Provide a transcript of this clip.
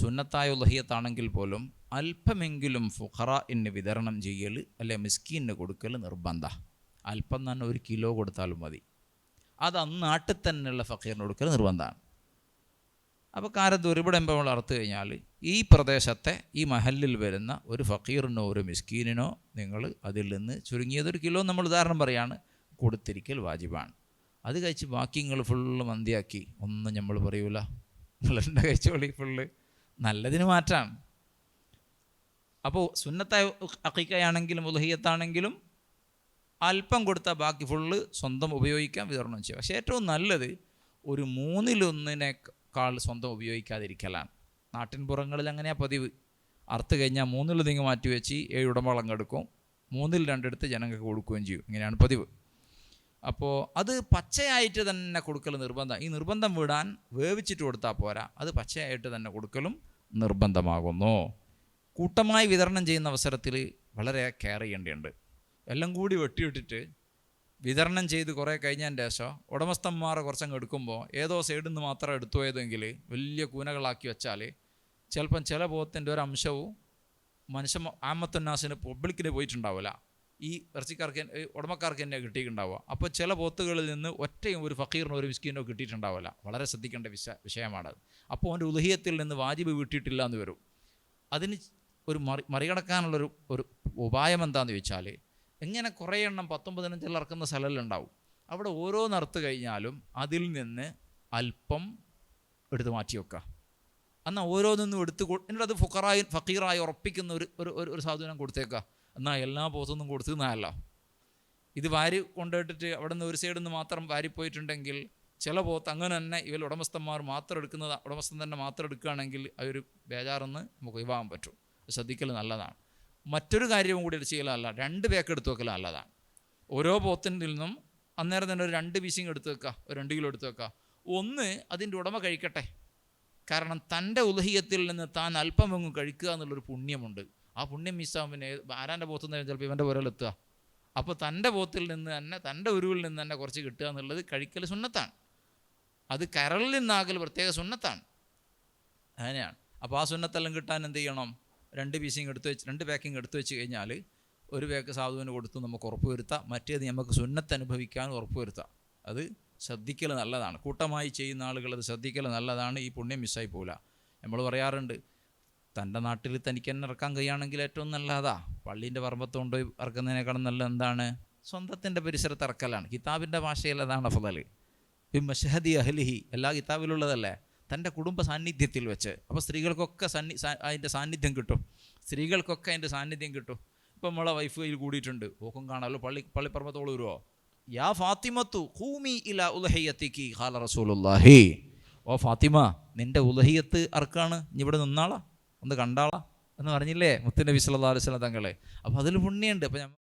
സുന്നത്തായ ഉലഹിയത്താണെങ്കിൽ പോലും അല്പമെങ്കിലും ഫുഖറഇന് വിതരണം ചെയ്യൽ അല്ലെ മിസ്കീന് കൊടുക്കൽ നിർബന്ധ. അല്പം തന്നെ ഒരു കിലോ കൊടുത്താലും മതി. അത് അന്ന് നാട്ടിൽ തന്നെയുള്ള ഫക്കീറിന് കൊടുക്കൽ നിർബന്ധമാണ്. അപ്പോൾ കാരദൂർ ഇവിടെ നമ്മൾ അറുത്തു കഴിഞ്ഞാൽ ഈ പ്രദേശത്തെ ഈ മഹലിൽ വരുന്ന ഒരു ഫക്കീറിനോ ഒരു മിസ്കീനിനോ നിങ്ങൾ അതിൽ നിന്ന് ചുരുങ്ങിയതൊരു കിലോ നമ്മൾ ഉദാഹരണം പറയാണ് കൊടുത്തിരിക്കൽ വാജിബാണ്. അത് കഴിച്ച് ബാക്കി നിങ്ങൾ ഫുള്ള് മന്തിയാക്കി. ഒന്നും നമ്മൾ പറയൂല. നിങ്ങളെന്റെ കഴിച്ചോളി ഫുള്ള് നല്ലതിന് മാറ്റാണ് അപ്പോൾ സുന്നത്ത അക്കിക്കയാണെങ്കിലും ഉലഹിയത്താണെങ്കിലും അല്പം കൊടുത്താൽ ബാക്കി ഫുള്ള് സ്വന്തം ഉപയോഗിക്കാൻ വിതരണം ചെയ്യുക പക്ഷേ ഏറ്റവും നല്ലത് ഒരു മൂന്നിലൊന്നിനേക്കാൾ സ്വന്തം ഉപയോഗിക്കാതിരിക്കലാണ്. നാട്ടിൻപുറങ്ങളിൽ അങ്ങനെയാണ് പതിവ്. അറുത്ത് കഴിഞ്ഞാൽ മൂന്നിൽ നിങ്ങൾ മാറ്റി വെച്ച് ഏഴ് ഉടമ്പളം കെടുക്കും മൂന്നിൽ രണ്ടെടുത്ത് ജനങ്ങൾക്ക് കൊടുക്കുകയും ചെയ്യും. ഇങ്ങനെയാണ് പതിവ്. അപ്പോൾ അത് പച്ചയായിട്ട് തന്നെ കൊടുക്കൽ നിർബന്ധം. ഈ നിർബന്ധം വിടാൻ വേവിച്ചിട്ട് കൊടുത്താൽ പോരാ. അത് പച്ചയായിട്ട് തന്നെ കൊടുക്കലും നിർബന്ധമാകുന്നു. കൂട്ടമായി വിതരണം ചെയ്യുന്ന അവസരത്തിൽ വളരെ കെയർ ചെയ്യേണ്ടതുണ്ട് എല്ലാം കൂടി വെട്ടിയിട്ടിട്ട് വിതരണം ചെയ്ത് കുറേ കഴിഞ്ഞതിന്റെ ശേഷം ഉടമസ്ഥന്മാരെ കുറച്ചങ്ങ് എടുക്കുമ്പോൾ ഏതോ സൈഡിൽ നിന്ന് മാത്രം എടുത്തു പോയതെങ്കിൽ വലിയ കൂനകളാക്കി വെച്ചാൽ ചിലപ്പം ചില ബോധത്തിന്റെ ഒരു അംശവും മനുഷ്യ ആമത്തന്നാസിന് പബ്ലിക്കിന് പോയിട്ടുണ്ടാവില്ല. ഈ ഇറച്ചിക്കാർക്ക് ഉടമക്കാർക്ക് തന്നെ കിട്ടിയിട്ടുണ്ടാവുക. അപ്പോൾ ചില പോത്തുകളിൽ നിന്ന് ഒറ്റയും ഒരു ഫക്കീറിനോ ഒരു മിസ്കീനോ കിട്ടിയിട്ടുണ്ടാവില്ല. വളരെ ശ്രദ്ധിക്കേണ്ട വിശ വിഷയമാണ്. അപ്പോൾ അവന്റെ ഉലഹിയത്തിൽ നിന്ന് വാജിബ് വീട്ടിയിട്ടില്ല എന്ന് വരും. അതിന് ഒരു മറി മറികടക്കാനുള്ളൊരു ഒരു ഉപായം എന്താണെന്ന് ചോദിച്ചാൽ ഇങ്ങനെ കുറേ എണ്ണം പത്തൊമ്പതിനഞ്ചിൽ ഇറക്കുന്ന സ്ഥലങ്ങളുണ്ടാവും. അവിടെ ഓരോ നറുത്ത് കഴിഞ്ഞാലും അതിൽ നിന്ന് അല്പം എടുത്ത് മാറ്റി വെക്കുക. എന്നാൽ ഓരോന്നും എടുത്ത് എന്നിട്ട് അത് ഫുക്കറായി ഫക്കീറായി ഉറപ്പിക്കുന്ന ഒരു ഒരു- ഒരു സാധനം കൊടുത്തേക്കുക. എന്നാൽ എല്ലാ പോത്തൊന്നും കൊടുത്തു എന്നല്ല ഇത് വാരി കൊണ്ടുപോയിട്ടിട്ട് അവിടെ നിന്ന് ഒരു സൈഡിൽ നിന്ന് മാത്രം വാരിപ്പോയിട്ടുണ്ടെങ്കിൽ ചില പോത്ത് അങ്ങനെ തന്നെ ഇവർ ഉടമസ്ഥന്മാർ മാത്രം എടുക്കുന്നത് ഉടമസ്ഥൻ തന്നെ മാത്രം എടുക്കുകയാണെങ്കിൽ അതൊരു ഒരു ബേജാറെന്ന് നമുക്ക് ഒഴിവാകാൻ പറ്റും. ശ്രദ്ധിക്കൽ നല്ലതാണ്. മറ്റൊരു കാര്യവും കൂടി ചെയ്യലല്ല രണ്ട് പേക്ക് എടുത്ത് വെക്കൽ നല്ലതാണ്. ഓരോ പോത്തിന്റെ നിന്നും അന്നേരം തന്നെ ഒരു രണ്ട് പീസിങ് എടുത്ത് വെക്കുക ഒരു രണ്ട് കിലോ എടുത്ത് വെക്കുക ഒന്ന് അതിന്റെ ഉടമ കഴിക്കട്ടെ. കാരണം തന്റെ ഉലഹിയത്തിൽ നിന്ന് താൻ അല്പമെങ്ങും കഴിക്കുക എന്നുള്ളൊരു പുണ്യമുണ്ട്. ആ പുണ്യം മിസ്സാകും പിന്നെ ആരാന്റെ പോത്തു നിന്ന് ചിലപ്പോൾ ഇവന്റെ എത്തുക. അപ്പോൾ തന്റെ പോത്തിൽ നിന്ന് തന്നെ തന്റെ ഉരുവിൽ നിന്ന് തന്നെ കുറച്ച് കിട്ടുക എന്നുള്ളത് കഴിക്കൽ സുന്നത്താണ്. അത് കരളിൽ നിന്നാകൽ പ്രത്യേക സുന്നത്താണ്. അങ്ങനെയാണ്. അപ്പോൾ ആ സുന്നത്തെല്ലാം കിട്ടാൻ എന്ത് ചെയ്യണം? രണ്ട് പീസിങ് എടുത്ത് വെച്ച് രണ്ട് പാക്കിങ് എടുത്ത് വെച്ച് കഴിഞ്ഞാൽ ഒരു പാക്ക് സാധുവിന് കൊടുത്ത് നമുക്ക് ഉറപ്പ് വരുത്താം മറ്റേത് നമുക്ക് സുന്നത്ത് അനുഭവിക്കാൻ ഉറപ്പ് വരുത്താം അത് ശ്രദ്ധിക്കൽ നല്ലതാണ്. കൂട്ടമായി ചെയ്യുന്ന ആളുകൾ അത് ശ്രദ്ധിക്കൽ നല്ലതാണ്. ഈ പുണ്യം മിസ്സായി പോകില്ല നമ്മൾ പറയാറുണ്ട് തന്റെ നാട്ടിൽ തനിക്ക് തന്നെ ഇറക്കാൻ കഴിയുകയാണെങ്കിൽ ഏറ്റവും നല്ലതാ. പള്ളീന്റെ പറമ്പത്ത് കൊണ്ടുപോയി ഇറക്കുന്നതിനേക്കാളും നല്ല എന്താണ്? സ്വന്തത്തിന്റെ പരിസരത്ത് ഇറക്കലാണ് കിതാബിന്റെ ഭാഷയിൽ അതാണ് ഫതൽ ഈ മഷഹദി അഹ്ലിഹി. എല്ലാ കിതാബിലുള്ളതല്ലേ? തന്റെ കുടുംബ സാന്നിധ്യത്തിൽ വെച്ച്. അപ്പോൾ സ്ത്രീകൾക്കൊക്കെ സന്നി അതിന്റെ സാന്നിധ്യം കിട്ടും. സ്ത്രീകൾക്കൊക്കെ അതിന്റെ സാന്നിധ്യം കിട്ടും. ഇപ്പം നമ്മളെ വൈഫ് കയ്യിൽ കൂടിയിട്ടുണ്ട്. ഓക്കും കാണാമല്ലോ പള്ളി പള്ളിപ്പറമ്പത്തോളം വരുമോ യാ ഫാത്തിമത്തു ഹൂമി ഇല ഉലഹയ്യത്തിക്ക് ഖാല റസൂലുള്ളാഹി. ഓ ഫാത്തിമ നിന്റെ ഉലഹിയത്ത് അർക്കാണ് ഇവിടെ നിന്നാളാ? ഒന്ന് കണ്ടാളാ എന്ന് പറഞ്ഞില്ലേ അലൈഹി വസല്ലം തങ്ങളെ. അപ്പോൾ അതിൽ പുണ്യമുണ്ട്. അപ്പോൾ